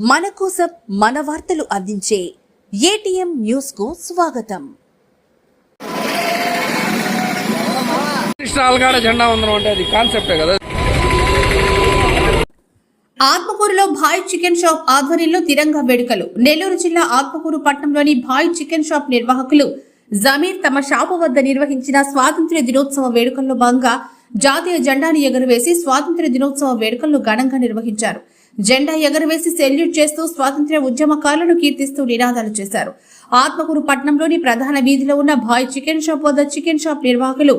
మన కోసం మన వార్తలు అందించే ఏటీఎం న్యూస్కు స్వాగతం. కృష్ణ ఆలగాడ జెండా వందనం అంటే అది కాన్సెప్టే కదా. ఆత్మకూరులో భాయ్ చికెన్ షాప్ ఆధ్వర్యంలో తిరంగా వేడుకలు. నెల్లూరు జిల్లా ఆత్మకూరు పట్టణంలోని భాయ్ చికెన్ షాప్ నిర్వాహకులు జమీర్ తమ షాపు వద్ద నిర్వహించిన స్వాతంత్ర్య దినోత్సవ వేడుకల్లో భాగంగా జాతీయ జెండాను ఎగురవేసి స్వాతంత్ర్య దినోత్సవ వేడుకలను ఘనంగా నిర్వహించారు. జెండా ఎగరవేసి సెల్యూట్ చేస్తూ స్వాతంత్ర్య ఉద్యమకారులను కీర్తిస్తూ నినాదాలు చేశారు. ఆత్మకూరు పట్టణంలోని ప్రధాన వీధిలో ఉన్న భాయ్ చికెన్ షాప్ వద్ద చికెన్ షాప్ నిర్వాహకులు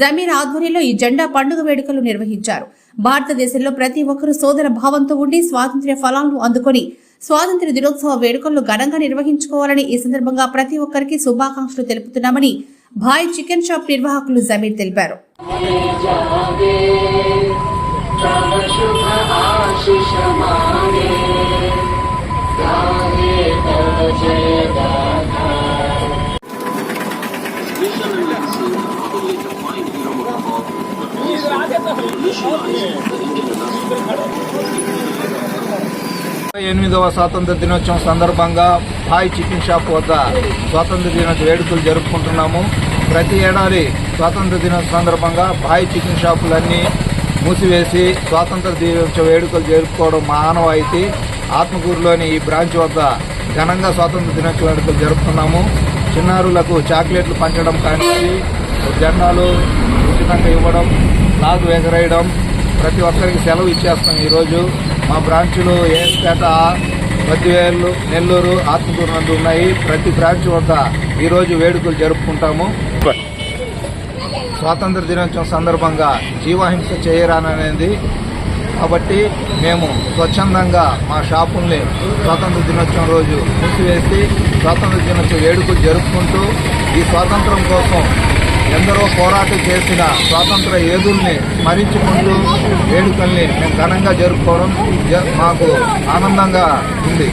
జమీర్ ఆధ్వర్యంలో ఈ జెండా పండుగ వేడుకలు నిర్వహించారు. భారతదేశంలో ప్రతి ఒక్కరూ సోదర భావంతో ఉండి స్వాతంత్ర్య ఫలాలను అందుకొని స్వాతంత్ర్య దినోత్సవ వేడుకలను ఘనంగా నిర్వహించుకోవాలని ఈ సందర్భంగా ప్రతి ఒక్కరికి శుభాకాంక్షలు తెలుపుతున్నామని భాయ్ చికెన్ షాప్ నిర్వాహకులు జమీర్ తెలిపారు. जागे तव शुभ आशिष ఎనిమిదవ స్వాతంత్ర దినోత్సవం సందర్భంగా భాయ్ చికెన్ షాప్ వద్ద స్వాతంత్ర దినోత్సవ వేడుకలు జరుపుకుంటున్నాము. ప్రతి ఏడాది స్వాతంత్ర దినోత్సవం సందర్భంగా భాయ్ చికెన్ షాపులన్నీ మూసివేసి స్వాతంత్ర దినోత్సవ వేడుకలు జరుపుకోవడం మా ఆనవాయితీ ఆత్మకూరులోని ఈ బ్రాంచ్ వద్ద ఘనంగా స్వాతంత్ర దినోత్సవ వేడుకలు జరుపుతున్నాము. చిన్నారులకు చాక్లెట్లు పంచడం కానీ జెండాలు ఉచితంగా ఇవ్వడం ఫ్లాగ్ ఎగరేయడం ప్రతి ఒక్కరికి సెలవు ఇచ్చేస్తాం. ఈరోజు మా బ్రాంచులు ఏపేట మధ్యవేలు నెల్లూరు ఆత్మకూరు నందు ఉన్నాయి. ప్రతి బ్రాంచ్ వద్ద ఈరోజు వేడుకలు జరుపుకుంటాము. స్వాతంత్ర దినోత్సవం సందర్భంగా జీవహింస చేయరాననేది. కాబట్టి మేము స్వచ్ఛందంగా మా షాపుల్ని స్వాతంత్ర దినోత్సవం రోజు మూసివేసి స్వాతంత్ర దినోత్సవ వేడుకలు జరుపుకుంటూ ఈ స్వాతంత్రం కోసం ఎందరో పోరాటం చేసిన స్వాతంత్ర ఏదుల్ని స్మరించుకుంటూ వేడుకల్ని మేము ఘనంగా జరుపుకోవడం జ- మాకు ఆనందంగా ఉంది.